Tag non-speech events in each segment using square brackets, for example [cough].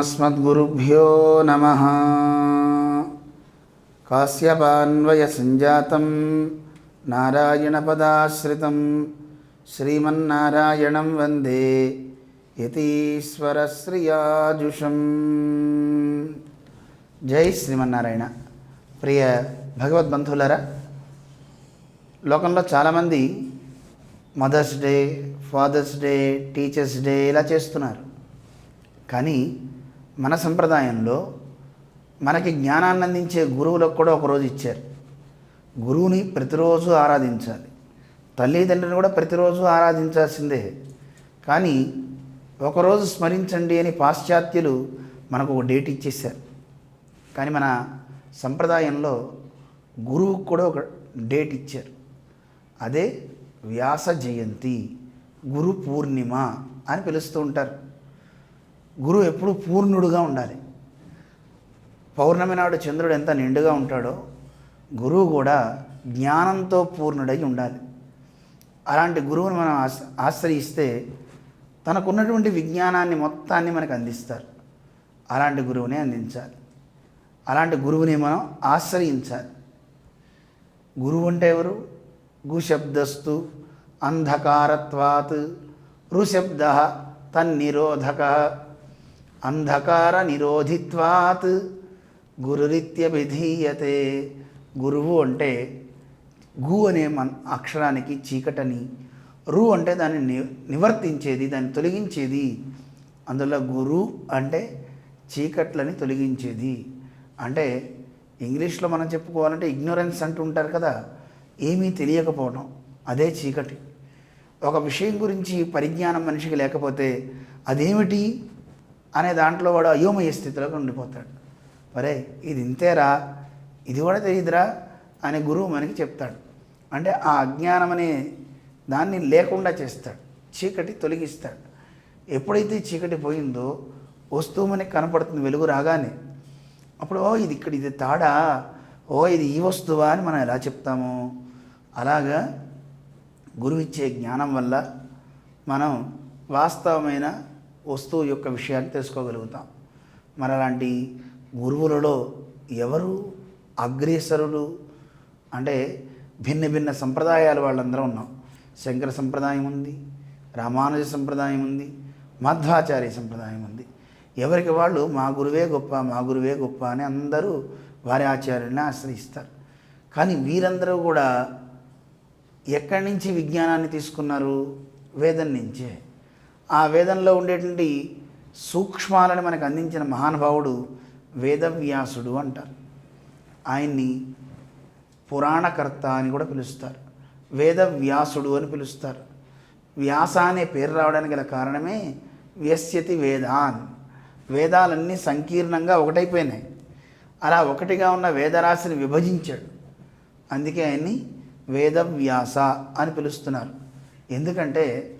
अस्मद्गुरुभ्यो नमः कास्यपान्वयसञ्जातं नारायणपदाश्रितं श्रीमन्नारायणं वन्दे యతీశ్వరశ్రియాజుషం జై శ్రీమన్నారాయణ ప్రియ భగవద్బంధువులరా లోకంలో చాలామంది Mother's Day Father's Day Teachers' Day ఇలా చేస్తున్నారు కానీ మన సంప్రదాయంలో మనకి జ్ఞానాన్ని అందించే గురువులకు కూడా ఒకరోజు ఇచ్చారు. గురువుని ప్రతిరోజు ఆరాధించాలి. తల్లిదండ్రులను కూడా ప్రతిరోజు ఆరాధించాల్సిందే. కానీ ఒకరోజు స్మరించండి అని పాశ్చాత్యులు మనకు ఒక డేట్ ఇచ్చేశారు. కానీ మన సంప్రదాయంలో గురువుకు కూడా ఒక డేట్ ఇచ్చారు. అదే వ్యాస జయంతి గురు పూర్ణిమ అని పిలుస్తూ ఉంటారు. గురువు ఎప్పుడు పూర్ణుడుగా ఉండాలి. పౌర్ణమి నాడు చంద్రుడు ఎంత నిండుగా ఉంటాడో గురువు కూడా జ్ఞానంతో పూర్ణుడై ఉండాలి. అలాంటి గురువుని మనం ఆశ్రయిస్తే తనకున్నటువంటి విజ్ఞానాన్ని మొత్తాన్ని మనకు అందిస్తారు. అలాంటి గురువునే అందించాలి. అలాంటి గురువుని మనం ఆశ్రయించాలి. గురువు అంటే ఎవరు? గుశబ్దస్తు అంధకారత్వాత్ రుశబ్ద తన్నిరోధక అంధకార నిరోధిత్వాత్ గురురిత్యభిధీయతే గురువు అంటే గు అనే మన్ అక్షరానికి చీకటని రు అంటే దాన్ని ని నివర్తించేది దాన్ని తొలగించేది. అందులో గురు అంటే చీకట్లని తొలగించేది. అంటే ఇంగ్లీష్లో మనం చెప్పుకోవాలంటే ఇగ్నోరెన్స్ అంటుంటారు కదా ఏమీ తెలియకపోవడం అదే చీకటి. ఒక విషయం గురించి పరిజ్ఞానం మనిషికి లేకపోతే అదేమిటి? అనే దాంట్లో వాడు అయోమయ స్థితిలోకి ఉండిపోతాడు. మరే ఇది ఇంతేరా? ఇది కూడా తెలియదురా? అనే గురువు మనకి చెప్తాడు. అంటే ఆ అజ్ఞానం అనే దాన్ని లేకుండా చేస్తాడు. చీకటి తొలగిస్తాడు. ఎప్పుడైతే చీకటి పోయిందో వస్తువు మనకి కనపడుతుంది వెలుగు రాగానే. అప్పుడు ఓ ఇది ఇక్కడ ఇది తాడా? ఓ ఇది ఈ వస్తువా అని మనం ఎలా చెప్తాము? అలాగా గురువు ఇచ్చే జ్ఞానం వల్ల మనం వాస్తవమైన వస్తువు యొక్క విషయాన్ని తెలుసుకోగలుగుతాం. మరి గురువులలో ఎవరు అగ్రేసరులు అంటే భిన్న భిన్న సంప్రదాయాలు వాళ్ళందరూ ఉన్నాం. శంకర సంప్రదాయం ఉంది రామానుజ సంప్రదాయం ఉంది మధ్వాచార్య సంప్రదాయం ఉంది. ఎవరికి వాళ్ళు మా గురువే గొప్ప మా గురువే గొప్ప అని అందరూ వారి ఆచార్యుల్ని ఆశ్రయిస్తారు. కానీ వీరందరూ కూడా ఎక్కడి నుంచి విజ్ఞానాన్ని తీసుకున్నారు? వేదం నుంచే. ఆ వేదంలో ఉండేటువంటి సూక్ష్మాలను మనకు అందించిన మహానుభావుడు వేదవ్యాసుడు అంటారు. ఆయన్ని పురాణకర్త అని కూడా పిలుస్తారు. వేదవ్యాసుడు అని పిలుస్తారు. వ్యాస అనే పేరు రావడానికి గల కారణమే వ్యస్యతి వేదాన్. వేదాలన్నీ సంకీర్ణంగా ఒకటైపోయినాయి. అలా ఒకటిగా ఉన్న వేదరాశిని విభజించాడు. అందుకే ఆయన్ని వేదవ్యాస అని పిలుస్తున్నారు. ఎందుకంటే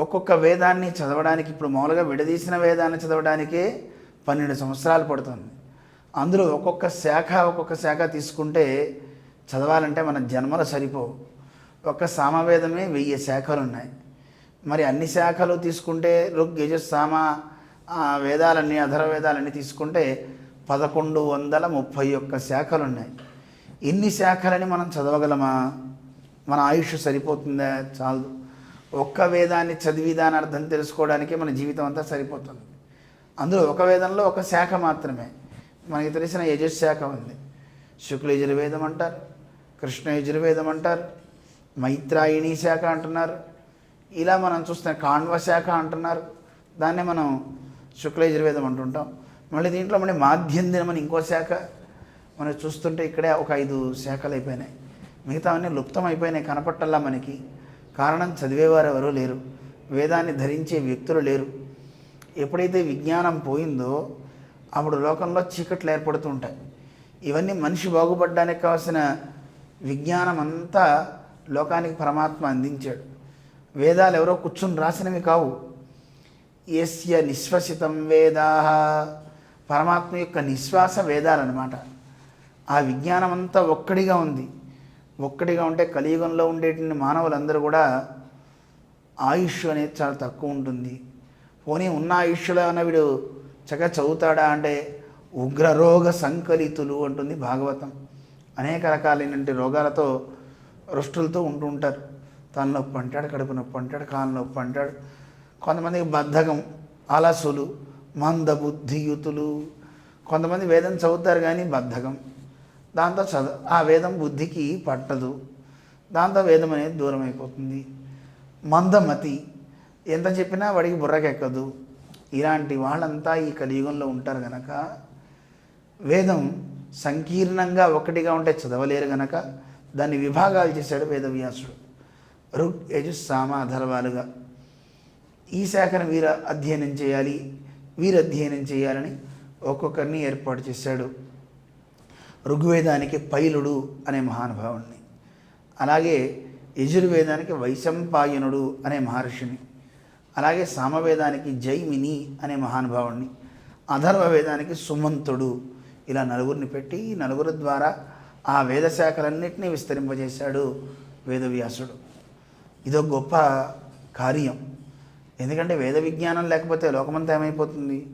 ఒక్కొక్క వేదాన్ని చదవడానికి ఇప్పుడు మామూలుగా విడదీసిన వేదాన్ని చదవడానికే పన్నెండు సంవత్సరాలు పడుతుంది. అందులో ఒక్కొక్క శాఖ ఒక్కొక్క శాఖ తీసుకుంటే చదవాలంటే మన జన్మలు సరిపోవు. ఒక్క సామవేదమే వెయ్యి శాఖలు ఉన్నాయి. మరి అన్ని శాఖలు తీసుకుంటే ఋగ్ యజుస్ సామ ఆ వేదాలన్నీ అధర వేదాలన్నీ తీసుకుంటే పదకొండు వందల ముప్పై ఒక్క శాఖలు ఉన్నాయి. ఇన్ని శాఖలని మనం చదవగలమా? మన ఆయుష్ సరిపోతుందా? చాలు ఒక్క వేదాన్ని చదివి దాని అర్థం తెలుసుకోవడానికే మన జీవితం అంతా సరిపోతుంది. అందులో ఒక వేదంలో ఒక శాఖ మాత్రమే. మనకి తెలిసిన యజుశాఖ ఉంది. శుక్ల యజుర్వేదం అంటారు కృష్ణ యజుర్వేదం అంటారు మైత్రాయిణీ శాఖ అంటున్నారు. ఇలా మనం చూస్తున్న కాణ్వ శాఖ అంటున్నారు. దాన్నే మనం శుక్ల యజుర్వేదం అంటుంటాం. మళ్ళీ దీంట్లో మళ్ళీ మాధ్యందినం అని ఇంకో శాఖ మనం చూస్తుంటే ఇక్కడే ఒక ఐదు శాఖలు అయిపోయినాయి. మిగతావన్నీ లుప్తం అయిపోయినాయి కనపట్టల్లా మనకి. కారణం చదివేవారు ఎవరూ లేరు. వేదాన్ని ధరించే వ్యక్తులు లేరు. ఎప్పుడైతే విజ్ఞానం పోయిందో అప్పుడు లోకంలో చీకట్లు ఏర్పడుతూ ఉంటాయి ఇవన్నీ మనిషి బాగుపడడానికి కావాల్సిన విజ్ఞానం అంతా లోకానికి పరమాత్మ అందించాడు. వేదాలు ఎవరో కూర్చుని రాసినవి కావు. ఎస్య నిశ్వసితం వేదా. పరమాత్మ యొక్క నిశ్వాస వేదాలన్నమాట. ఆ విజ్ఞానం అంతా ఒక్కడిగా ఉంది. ఒక్కడిగా ఉంటే కలియుగంలో ఉండేటువంటి మానవులందరూ కూడా ఆయుష్ అనేది చాలా తక్కువ ఉంటుంది. పోనీ ఉన్న ఆయుష్లో అన్న వీడు చక్కగా చదువుతాడా అంటే ఉగ్రరోగ సంకలితులు అంటుంది భాగవతం. అనేక రకాలైనటువంటి రోగాలతో రుష్టులతో ఉంటూ ఉంటారు. తలనొప్పి అంటాడు కడుపు నొప్పి అంటాడు కాళ్ళ నొప్పి అంటాడు కొంతమందికి బద్ధకం అలసులు మందబుద్ధియుతులు కొంతమంది వేదం చదువుతారు కానీ బద్ధకం. దాంతో చదువు ఆ వేదం బుద్ధికి పట్టదు. దాంతో వేదం అనేది దూరం అయిపోతుంది మందమతి ఎంత చెప్పినా వాడికి బుర్రకెక్కదు. ఇలాంటి వాళ్ళంతా ఈ కలియుగంలో ఉంటారు గనక వేదం సంకీర్ణంగా ఒకటిగా ఉంటే చదవలేరు గనక దాన్ని విభాగాలు చేశాడు వేదవ్యాసుడు. ఋగ్ యజు సామ అధర్వాలుగా ఈ శాఖను వీరు అధ్యయనం చేయాలి వీరు అధ్యయనం చేయాలని ఒక్కొక్కరిని ఏర్పాటు చేశాడు. ఋగ్వేదానికి పైలుడు అనే మహానుభావుణ్ణి. అలాగే యజుర్వేదానికి వైశంపాయనుడు అనే మహర్షిని. అలాగే సామవేదానికి జైమిని అనే మహానుభావుణ్ణి. అధర్వ వేదానికి సుమంతుడు. ఇలా నలుగురిని పెట్టి నలుగురు ద్వారా ఆ వేదశాఖలన్నింటినీ విస్తరింపజేశాడు వేదవ్యాసుడు. ఇదో గొప్ప కార్యం. ఎందుకంటే వేద విజ్ఞానం లేకపోతే లోకమంతా ఏమైపోతుంది?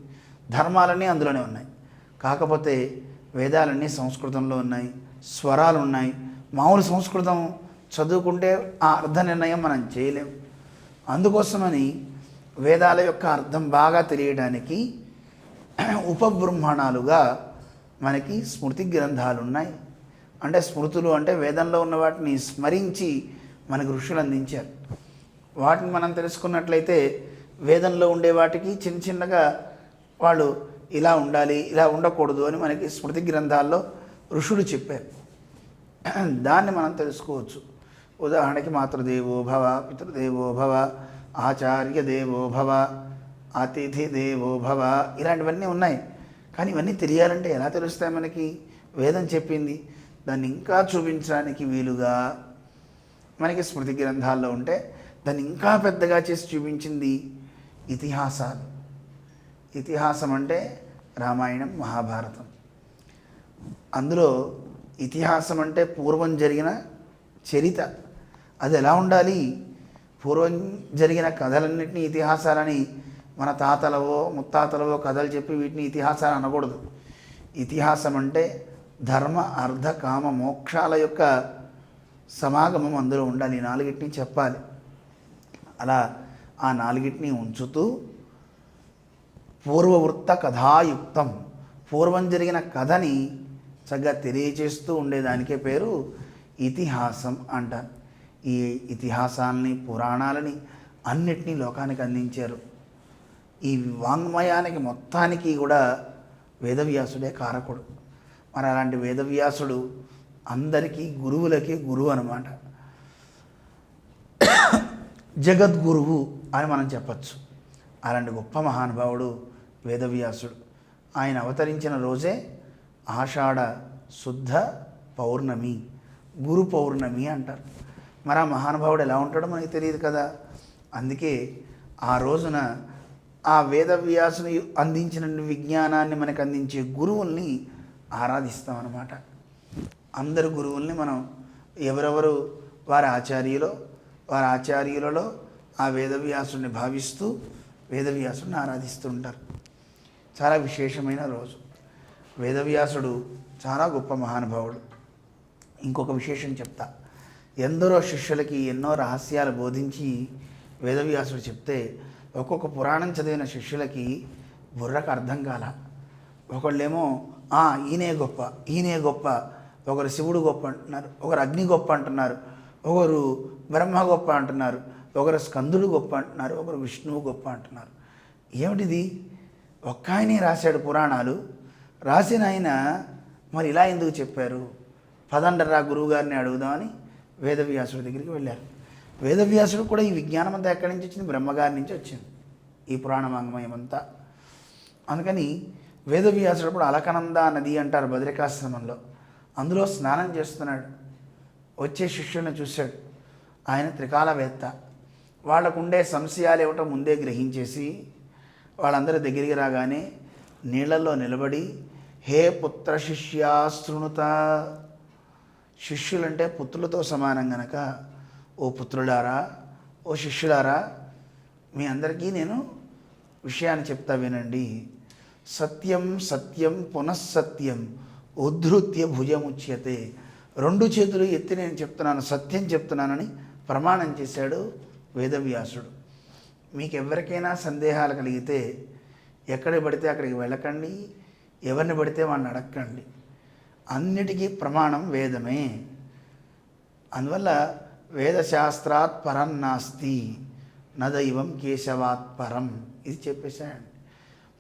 ధర్మాలన్నీ అందులోనే ఉన్నాయి. కాకపోతే వేదాలన్నీ సంస్కృతంలో ఉన్నాయి స్వరాలు ఉన్నాయి. మామూలు సంస్కృతం చదువుకుంటే ఆ అర్థ నిర్ణయం మనం చేయలేం. అందుకోసమని వేదాల యొక్క అర్థం బాగా తెలియడానికి [clears throat] ఉపబృంహణాలుగా మనకి స్మృతి గ్రంథాలు ఉన్నాయి అంటే స్మృతులు అంటే వేదంలో ఉన్న వాటిని స్మరించి మనకు ఋషులు అందించారు. వాటిని మనం తెలుసుకున్నట్లయితే వేదంలో ఉండే వాటికి చిన్న చిన్నగా వాళ్ళు ఇలా ఉండాలి ఇలా ఉండకూడదు అని మనకి స్మృతి గ్రంథాల్లో ఋషులు చెప్పారు. దాన్ని మనం తెలుసుకోవచ్చు. ఉదాహరణకి మాతృదేవో భవ పితృదేవో భవ ఆచార్య దేవో భవ అతిథి దేవో భవ ఇలాంటివన్నీ ఉన్నాయి. కానీ ఇవన్నీ తెలియాలంటే ఎలా తెలుస్తాయి మనకి? వేదం చెప్పింది. దాన్ని ఇంకా చూపించడానికి వీలుగా మనకి స్మృతి గ్రంథాల్లో ఉంటే దాన్ని ఇంకా పెద్దగా చేసి చూపించింది ఇతిహాసాలు. ఇతిహాసం అంటే రామాయణం మహాభారతం. అందులో ఇతిహాసం అంటే పూర్వం జరిగిన చరిత. అది ఎలా ఉండాలి? పూర్వం జరిగిన కథలన్నింటినీ ఇతిహాసాలని మన తాతలవో ముత్తాతలవో కథలు చెప్పి వీటిని ఇతిహాసాలు అనకూడదు. ఇతిహాసం అంటే ధర్మ అర్ధ కామ మోక్షాల యొక్క సమాగమం అందులో ఉండాలి. ఈ నాలుగిటిని చెప్పాలి. అలా ఆ నాలుగిటిని ఉంచుతూ పూర్వవృత్త కథాయుక్తం. పూర్వం జరిగిన కథని చక్కగా తెలియచేస్తూ ఉండేదానికే పేరు ఇతిహాసం అంటారు ఈ ఇతిహాసాలని పురాణాలని అన్నిటినీ లోకానికి అందించారు. ఈ వాంగ్మయానికి మొత్తానికి కూడా వేదవ్యాసుడే కారకుడు. మరి అలాంటి వేదవ్యాసుడు అందరికీ గురువులకి గురువు అనమాట జగద్గురువు అని మనం చెప్పచ్చు. అలాంటి గొప్ప మహానుభావుడు వేదవ్యాసుడు. ఆయన అవతరించిన రోజే ఆషాఢ శుద్ధ పౌర్ణమి గురు పౌర్ణమి అంటారు. మరి ఆ మహానుభావుడు ఎలా ఉంటాడో మనకి తెలియదు కదా. అందుకే ఆ రోజున ఆ వేదవ్యాసుని అందించిన విజ్ఞానాన్ని మనకు అందించే గురువుల్ని ఆరాధిస్తామన్నమాట. అందరు గురువుల్ని మనం ఎవరెవరు వారి ఆచార్యులో వారి ఆచార్యులలో ఆ వేదవ్యాసుని భావిస్తూ వేదవ్యాసుని ఆరాధిస్తూ ఉంటారు. చాలా విశేషమైన రోజు. వేదవ్యాసుడు చాలా గొప్ప మహానుభావుడు. ఇంకొక విశేషం చెప్తా. ఎందరో శిష్యులకి ఎన్నో రహస్యాలు బోధించి వేదవ్యాసుడు చెప్తే ఒక్కొక్క పురాణం చదివిన శిష్యులకి బుర్రకు అర్థం కాల. ఒకళ్ళేమో "ఆ, ఈయనే గొప్ప ఈయనే గొప్ప ఒకరు శివుడు గొప్ప అంటున్నారు ఒకరు అగ్ని గొప్ప అంటున్నారు ఒకరు బ్రహ్మ గొప్ప అంటున్నారు ఒకరు స్కందుడు గొప్ప అంటున్నారు ఒకరు విష్ణువు గొప్ప అంటున్నారు. ఏమిటిది? ఒక్క ఆయనే రాశాడు పురాణాలు. రాసిన ఆయన మరి ఇలా ఎందుకు చెప్పారు? పదండరా గురువుగారిని అడుగుదామని వేదవ్యాసుడి దగ్గరికి వెళ్ళారు. వేదవ్యాసుడు కూడా ఈ విజ్ఞానం అంతా ఎక్కడి నుంచి వచ్చింది? బ్రహ్మగారి నుంచి వచ్చింది. ఈ పురాణ వాంగ్మయం అంతా అందుకని వేదవ్యాసుడు అప్పుడు అలకనంద నది అంటారు బద్రికాశ్రమంలో అందులో స్నానం చేస్తున్నాడు. వచ్చే శిష్యులను చూశాడు. ఆయన త్రికాలవేత్త. వాళ్ళకు ఉండే సంశయాలు ఏమిటో ముందే గ్రహించేసి వాళ్ళందరి దగ్గరికి రాగానే నీళ్ళల్లో నిలబడి హే పుత్ర శిష్యాశృణుత శిష్యులంటే పుత్రులతో సమానం గనక ఓ పుత్రులారా ఓ శిష్యులారా మీ అందరికీ నేను విషయాన్ని చెప్తా వినండి. సత్యం సత్యం పునఃసత్యం ఉద్ధృత్య భుజముచ్యతే. రెండు చేతులు ఎత్తి నేను చెప్తున్నాను సత్యం చెప్తున్నానని ప్రమాణం చేశాడు వేదవ్యాసుడు. మీకు ఎవరికైనా సందేహాలు కలిగితే ఎక్కడ పడితే అక్కడికి వెళ్ళకండి ఎవరిని పడితే వాడిని అడగండి అన్నిటికీ ప్రమాణం వేదమే. అందువల్ల వేదశాస్త్రాత్ పరం నాస్తి నదైవం కేశవాత్ పరం. ఇది చెప్పేశాయండి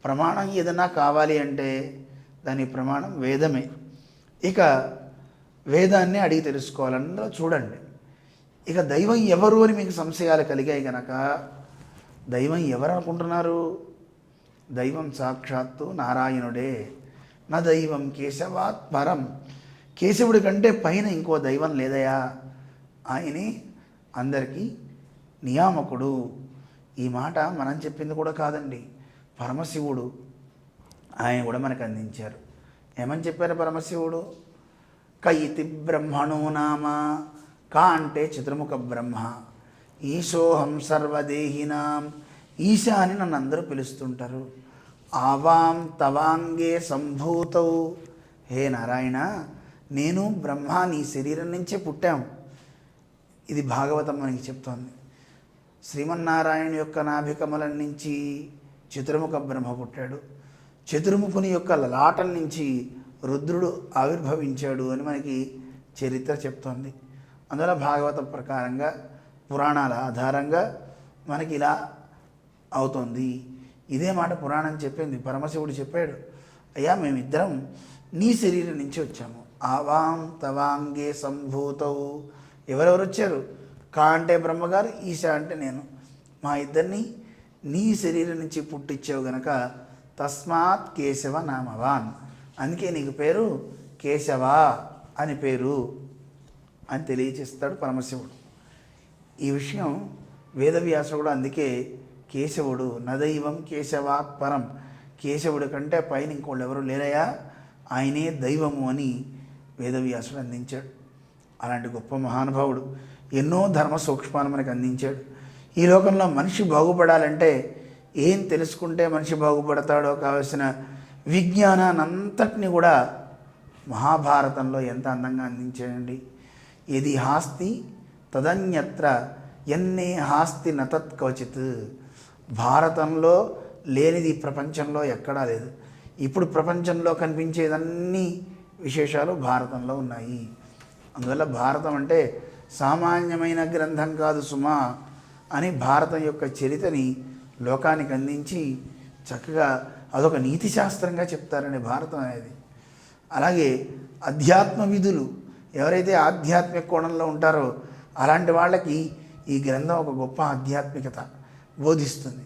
ప్రమాణం ఏదైనా కావాలి అంటే దాని ప్రమాణం వేదమే. ఇక వేదాన్ని అడిగి తెలుసుకోవాలన్నదో చూడండి. ఇక దైవం ఎవరు అని మీకు సంశయాలు కలిగాయి కనుక దైవం ఎవరు అనుకుంటున్నారు దైవం సాక్షాత్తు నారాయణుడే. నా దైవం కేశవాత్ పరం కేశవుడి కంటే పైన ఇంకో దైవం లేదయా? ఆయనే అందరికీ నియామకుడు. ఈ మాట మనం చెప్పింది కూడా కాదండి. పరమశివుడు ఆయన కూడా మనకు అందించారు. ఏమని చెప్పారు పరమశివుడు? కయితి బ్రహ్మణో నామ కా అంటే చతుర్ముఖ బ్రహ్మ. ఈశోహం సర్వదేహినాం. ఈశా అని నన్ను అందరూ పిలుస్తుంటారు. ఆవాం తవాంగే సంభూతౌ. హే నారాయణ నేను బ్రహ్మ నీ శరీరం నుంచే పుట్టాం. ఇది భాగవతం మనకి చెప్తోంది. శ్రీమన్నారాయణ యొక్క నాభికమలం నుంచి చతుర్ముఖ బ్రహ్మ పుట్టాడు. చతుర్ముఖుని యొక్క లలాటం నుంచి రుద్రుడు ఆవిర్భవించాడు అని మనకి చరిత్ర చెప్తోంది. అందులో భాగవతం ప్రకారంగా పురాణాల ఆధారంగా మనకి ఇలా అవుతుంది. ఇదే మాట పురాణం చెప్పింది పరమశివుడు చెప్పాడు అయ్యా మేమిద్దరం నీ శరీరం నుంచి వచ్చాము. ఆవాం తవాంగే సంభూతవు ఎవరెవరు వచ్చారు? కా అంటే బ్రహ్మగారు ఈశ అంటే నేను. మా ఇద్దరిని నీ శరీరం నుంచి పుట్టించావు గనక తస్మాత్ కేశవ నామవాన్. అందుకే నీకు పేరు కేశవ అని పేరు అని తెలియచేస్తాడు పరమశివుడు. ఈ విషయం వేదవ్యాసుడు కూడా అందుకే కేశవుడు నదైవం కేశవాత్ పరం. కేశవుడి కంటే పైన ఇంకోళ్ళు ఎవరు లేరయా ఆయనే దైవము అని వేదవ్యాసుడు అందించాడు. అలాంటి గొప్ప మహానుభావుడు ఎన్నో ధర్మ సూక్ష్మాలు మనకు అందించాడు. ఈ లోకంలో మనిషి బాగుపడాలంటే ఏం తెలుసుకుంటే మనిషి బాగుపడతాడో కావలసిన విజ్ఞానాన్నంతటిని కూడా మహాభారతంలో ఎంత అందంగా అందించాడండి. ఇది హాస్తి తదన్యత్ర ఎన్నే హాస్తి నతత్ క్వచిత్. భారతంలో లేనిది ప్రపంచంలో ఎక్కడా లేదు. ఇప్పుడు ప్రపంచంలో కనిపించేదన్నీ విశేషాలు భారతంలో ఉన్నాయి. అందువల్ల భారతం అంటే సామాన్యమైన గ్రంథం కాదు సుమా అని భారతం యొక్క చరితని లోకానికి అందించి చక్కగా అదొక నీతి శాస్త్రంగా చెప్తారని భారతం అనేది. అలాగే అధ్యాత్మ విధులు ఎవరైతే ఆధ్యాత్మిక కోణంలో ఉంటారో అలాంటి వాళ్ళకి ఈ గ్రంథం ఒక గొప్ప ఆధ్యాత్మికత బోధిస్తుంది.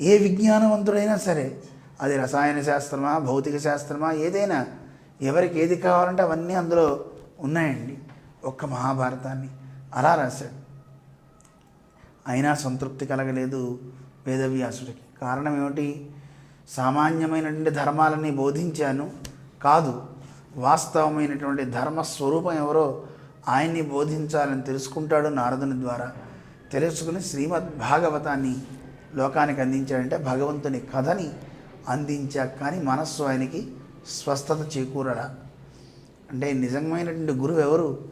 ఏ విజ్ఞానవంతుడైనా సరే అది రసాయన శాస్త్రమా భౌతిక శాస్త్రమా ఏదైనా ఎవరికి ఏది కావాలంటే అవన్నీ అందులో ఉన్నాయండి. ఒక్క మహాభారతాన్ని అలా రాశాడు. అయినా సంతృప్తి కలగలేదు వేదవ్యాసుడికి. కారణం ఏమిటి? సామాన్యమైనటువంటి ధర్మాలని బోధించాను కాదు వాస్తవమైనటువంటి ధర్మ స్వరూపం ఎవరో ఆయన్ని బోధించాలని తెలుసుకుంటాడు నారదుని ద్వారా. తెలుసుకుని శ్రీమద్ భాగవతాన్ని లోకానికి అందించాడంటే భగవంతుని కథని అందించా కానీ మనస్సు ఆయనకి స్వస్థత చేకూరడా అంటే నిజమైనటువంటి గురువు ఎవరు?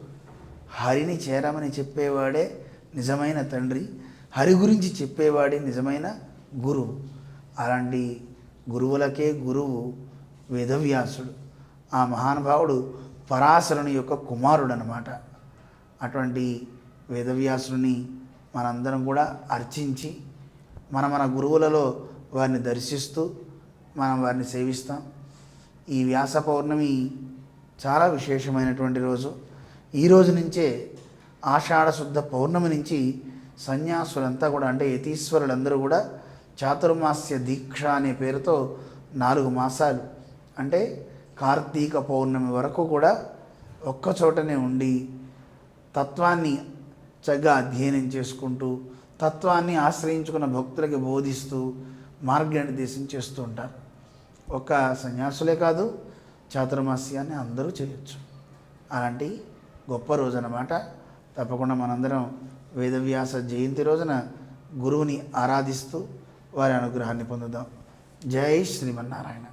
హరిని చేరమని చెప్పేవాడే నిజమైన తండ్రి హరి గురించి చెప్పేవాడే నిజమైన గురువు. అలాంటి గురువులకే గురువు వేదవ్యాసుడు. ఆ మహానుభావుడు పరాశరుని యొక్క కుమారుడు అనమాట అటువంటి వేదవ్యాసుని మనందరం కూడా అర్చించి మన మన గురువులలో వారిని దర్శిస్తూ మనం వారిని సేవిస్తాం. ఈ వ్యాస పౌర్ణమి చాలా విశేషమైనటువంటి రోజు. ఈ రోజు నుంచే ఆషాఢశుద్ధ పౌర్ణమి నుంచి సన్యాసులంతా కూడా అంటే యతీశ్వరులందరూ కూడా చాతుర్మాస్య దీక్ష అనే పేరుతో నాలుగు మాసాలు. అంటే కార్తీక పౌర్ణమి వరకు కూడా ఒక్క చోటనే ఉండి తత్వాన్ని చక్కగా అధ్యయనం చేసుకుంటూ తత్వాన్ని ఆశ్రయించుకున్న భక్తులకి బోధిస్తూ మార్గనిర్దేశం చేస్తూ ఉంటారు. ఒక సన్యాసులే కాదు చాతుర్మాస్యాన్ని అందరూ చేయొచ్చు. అలాంటి గొప్ప రోజు అన్నమాట తప్పకుండా మనందరం వేదవ్యాస జయంతి రోజున గురువుని ఆరాధిస్తూ వారి అనుగ్రహాన్ని పొందుదాం. జై శ్రీమన్నారాయణ.